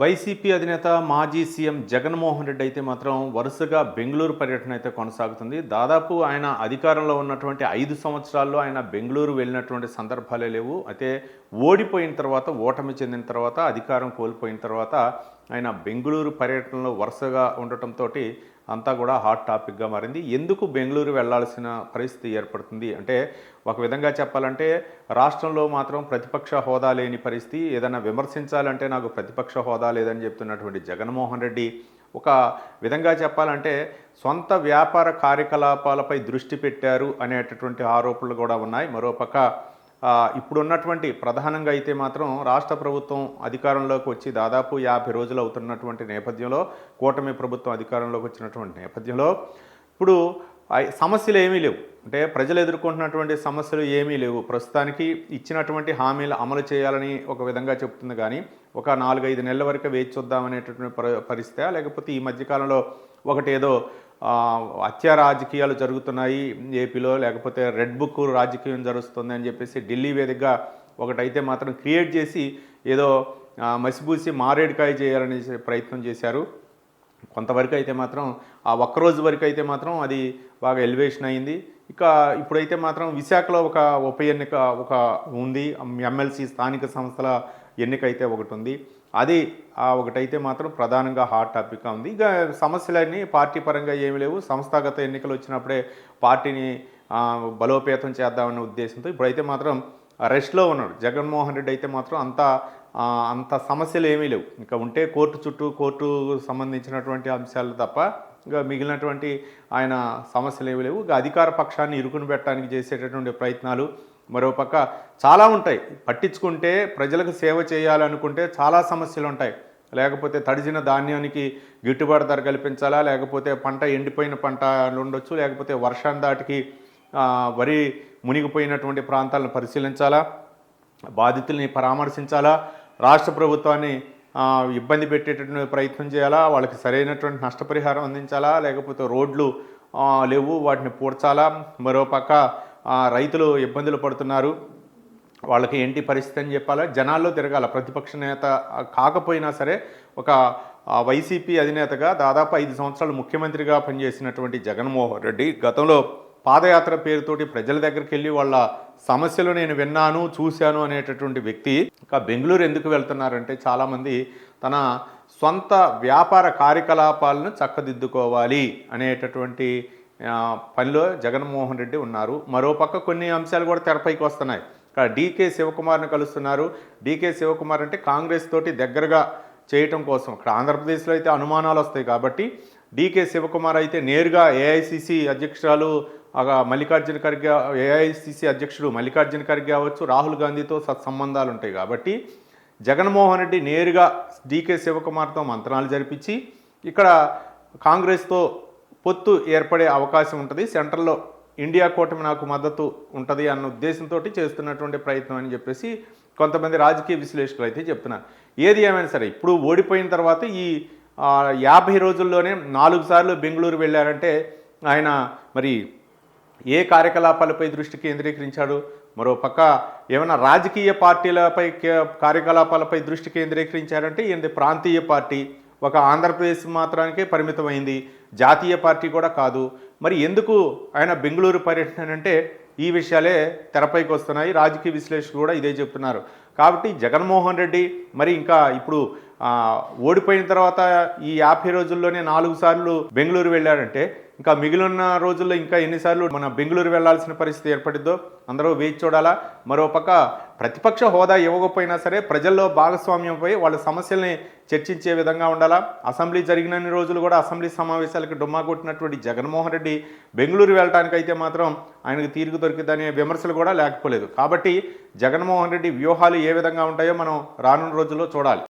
YCP అధినేత మాజీ CM Jaganmohan Reddy అయితే మాత్రం వరుసగా బెంగళూరు పర్యటన అయితే కొనసాగుతుంది. దాదాపు ఆయన అధికారంలో ఉన్నటువంటి ఐదు సంవత్సరాల్లో ఆయన బెంగళూరు వెళ్ళినటువంటి సందర్భాలే లేవు. అయితే ఓడిపోయిన తర్వాత ఓటమి చెందిన తర్వాత అధికారం కోల్పోయిన తర్వాత ఆయన బెంగళూరు పర్యటనలో వరుసగా ఉండటంతో అంతా కూడా హాట్ టాపిక్గా మారింది. ఎందుకు బెంగళూరు వెళ్ళాల్సిన పరిస్థితి ఏర్పడుతుంది? అంటే ఒక విధంగా చెప్పాలంటే రాష్ట్రంలో మాత్రం ప్రతిపక్ష హోదా లేని పరిస్థితి. ఏదైనా విమర్శించాలంటే నాకు ప్రతిపక్ష హోదా లేదని చెప్తున్నటువంటి జగన్మోహన్ రెడ్డి ఒక విధంగా చెప్పాలంటే సొంత వ్యాపార కార్యకలాపాలపై దృష్టి పెట్టారు అనేటటువంటి ఆరోపణలు కూడా ఉన్నాయి. మరోపక్క ఇప్పుడున్నటువంటి ప్రధానంగా అయితే మాత్రం రాష్ట్ర ప్రభుత్వం అధికారంలోకి వచ్చి దాదాపు యాభై రోజులు అవుతున్నటువంటి నేపథ్యంలో కూటమి ప్రభుత్వం అధికారంలోకి వచ్చినటువంటి నేపథ్యంలో ఇప్పుడు సమస్యలు ఏమీ లేవు. అంటే ప్రజలు ఎదుర్కొంటున్నటువంటి సమస్యలు ఏమీ లేవు. ప్రస్తుతానికి ఇచ్చినటువంటి హామీలు అమలు చేయాలని ఒక విధంగా చెప్తుంది కానీ ఒక నాలుగైదు నెలల వరకు వేచి చూద్దామనేటటువంటి పరి- పరిస్థితి లేకపోతే ఈ మధ్యకాలంలో ఒకటేదో హత్య రాజకీయాలు జరుగుతున్నాయి ఏపీలో లేకపోతే రెడ్ బుక్ రాజకీయం జరుగుతుంది అని చెప్పేసి ఢిల్లీ వేదికగా ఒకటైతే మాత్రం క్రియేట్ చేసి ఏదో ఆ, మసిబూసి మారేడుకాయ చేయాలని ప్రయత్నం చేశారు. కొంతవరకు అయితే మాత్రం ఆ ఒక్కరోజు వరకు అయితే మాత్రం అది బాగా ఎలివేషన్ అయింది. ఇక ఇప్పుడైతే మాత్రం విశాఖలో ఒక ఉప ఎన్నిక ఒక ఉంది. ఎమ్మెల్సీ స్థానిక సంస్థల ఎన్నిక అయితే ఒకటి ఉంది. అది ఒకటైతే మాత్రం ప్రధానంగా హాట్ టాపిక్గా ఉంది. ఇక సమస్యలన్నీ పార్టీ పరంగా ఏమి లేవు. సంస్థాగత ఎన్నికలు వచ్చినప్పుడే పార్టీని బలోపేతం చేద్దామనే ఉద్దేశంతో ఇప్పుడైతే మాత్రం రెస్ట్లో ఉన్నాడు జగన్మోహన్ రెడ్డి అయితే మాత్రం అంత అంత సమస్యలు ఏమీ లేవు. ఇంకా ఉంటే కోర్టు చుట్టూ కోర్టు సంబంధించినటువంటి అంశాలు తప్ప ఇంకా మిగిలినటువంటి ఆయన సమస్యలు ఏమీ లేవు. ఇక అధికార పక్షాన్ని ఇరుకుని పెట్టడానికి చేసేటటువంటి ప్రయత్నాలు మరోపక్క చాలా ఉంటాయి. పట్టించుకుంటే ప్రజలకు సేవ చేయాలనుకుంటే చాలా సమస్యలు ఉంటాయి. లేకపోతే తడిసిన ధాన్యానికి గిట్టుబాటు ధర కల్పించాలా? లేకపోతే పంట ఎండిపోయిన పంట ఉండొచ్చు లేకపోతే వర్షాన్ని దాటికి వరి మునిగిపోయినటువంటి ప్రాంతాలను పరిశీలించాలా? బాధితుల్ని పరామర్శించాలా? రాష్ట్ర ప్రభుత్వాన్ని ఇబ్బంది పెట్టేటటువంటి ప్రయత్నం చేయాలా? వాళ్ళకి సరైనటువంటి నష్టపరిహారం అందించాలా? లేకపోతే రోడ్లు లేవు వాటిని పూడ్చాలా? మరోపక్క రైతులు ఇబ్బందులు పడుతున్నారు. వాళ్ళకి ఏంటి పరిస్థితి అని చెప్పాలా? జనాల్లో తిరగాల. ప్రతిపక్ష నేత కాకపోయినా సరే ఒక వైసీపీ అధినేతగా దాదాపు ఐదు సంవత్సరాలు ముఖ్యమంత్రిగా పనిచేసినటువంటి జగన్మోహన్ రెడ్డి గతంలో పాదయాత్ర పేరుతోటి ప్రజల దగ్గరికి వెళ్ళి వాళ్ళ సమస్యలు నేను విన్నాను చూశాను అనేటటువంటి వ్యక్తి ఇంకా బెంగళూరు ఎందుకు వెళ్తున్నారంటే చాలామంది తన సొంత వ్యాపార కార్యకలాపాలను చక్కదిద్దుకోవాలి అనేటటువంటి పనిలో జగన్మోహన్ రెడ్డి ఉన్నారు. మరోపక్క కొన్ని అంశాలు కూడా తెరపైకి వస్తున్నాయి. ఇక్కడ డీకే శివకుమార్ని కలుస్తున్నారు. డీకే శివకుమార్ అంటే కాంగ్రెస్ తోటి దగ్గరగా చేయటం కోసం. ఇక్కడ ఆంధ్రప్రదేశ్లో అయితే అనుమానాలు వస్తాయి కాబట్టి డీకే శివకుమార్ అయితే నేరుగా ఏఐసిసి అధ్యక్షురాలు మల్లికార్జున ఖర్గే ఏఐసిసి అధ్యక్షుడు మల్లికార్జున ఖర్గే అవ్వచ్చు రాహుల్ గాంధీతో సత్సంబంధాలు ఉంటాయి కాబట్టి జగన్మోహన్ రెడ్డి నేరుగా డీకే శివకుమార్తో మంత్రాలు జరిపించి ఇక్కడ కాంగ్రెస్తో పొత్తు ఏర్పడే అవకాశం ఉంటుంది. సెంట్రల్లో ఇండియా కూటమి నాకు మద్దతు ఉంటుంది అన్న ఉద్దేశంతో చేస్తున్నటువంటి ప్రయత్నం అని చెప్పేసి కొంతమంది రాజకీయ విశ్లేషకులు అయితే చెప్తున్నారు. ఏది ఏమైనా సరే ఇప్పుడు ఓడిపోయిన తర్వాత ఈ యాభై రోజుల్లోనే నాలుగు సార్లు బెంగళూరు వెళ్ళారంటే ఆయన మరి ఏ కార్యకలాపాలపై దృష్టి కేంద్రీకరించాడు? మరో పక్క ఏమైనా రాజకీయ పార్టీలపై కే- కార్యకలాపాలపై దృష్టి కేంద్రీకరించారంటే ఈయనది ప్రాంతీయ పార్టీ ఒక ఆంధ్రప్రదేశ్ మాత్రానికే పరిమితమైంది. జాతీయ పార్టీ కూడా కాదు. మరి ఎందుకు ఆయన బెంగళూరు పర్యటన అంటే ఈ విషయాలే తెరపైకి వస్తున్నాయి. రాజకీయ విశ్లేషకులు కూడా ఇదే చెప్తున్నారు. కాబట్టి జగన్మోహన్ రెడ్డి మరి ఇంకా ఇప్పుడు ఓడిపోయిన తర్వాత ఈ యాభై రోజుల్లోనే నాలుగు సార్లు బెంగళూరు వెళ్ళాడంటే ఇంకా మిగిలిన రోజుల్లో ఇంకా ఎన్నిసార్లు మన బెంగళూరు వెళ్ళాల్సిన పరిస్థితి ఏర్పడిద్దో అందరూ వేచి చూడాలా. మరోపక్క ప్రతిపక్ష హోదా ఇవ్వకపోయినా సరే ప్రజల్లో భాగస్వామ్యంపై వాళ్ళ సమస్యల్ని చర్చించే విధంగా ఉండాలా. అసెంబ్లీ జరిగినన్ని రోజులు కూడా అసెంబ్లీ సమావేశాలకు డుమ్మా కొట్టినటువంటి జగన్మోహన్ రెడ్డి బెంగళూరు వెళ్ళటానికైతే మాత్రం ఆయనకు తీరుకు దొరికిందనే విమర్శలు కూడా లేకపోలేదు. కాబట్టి జగన్మోహన్ రెడ్డి వ్యూహాలు ఏ విధంగా ఉంటాయో మనం రానున్న రోజుల్లో చూడాలి.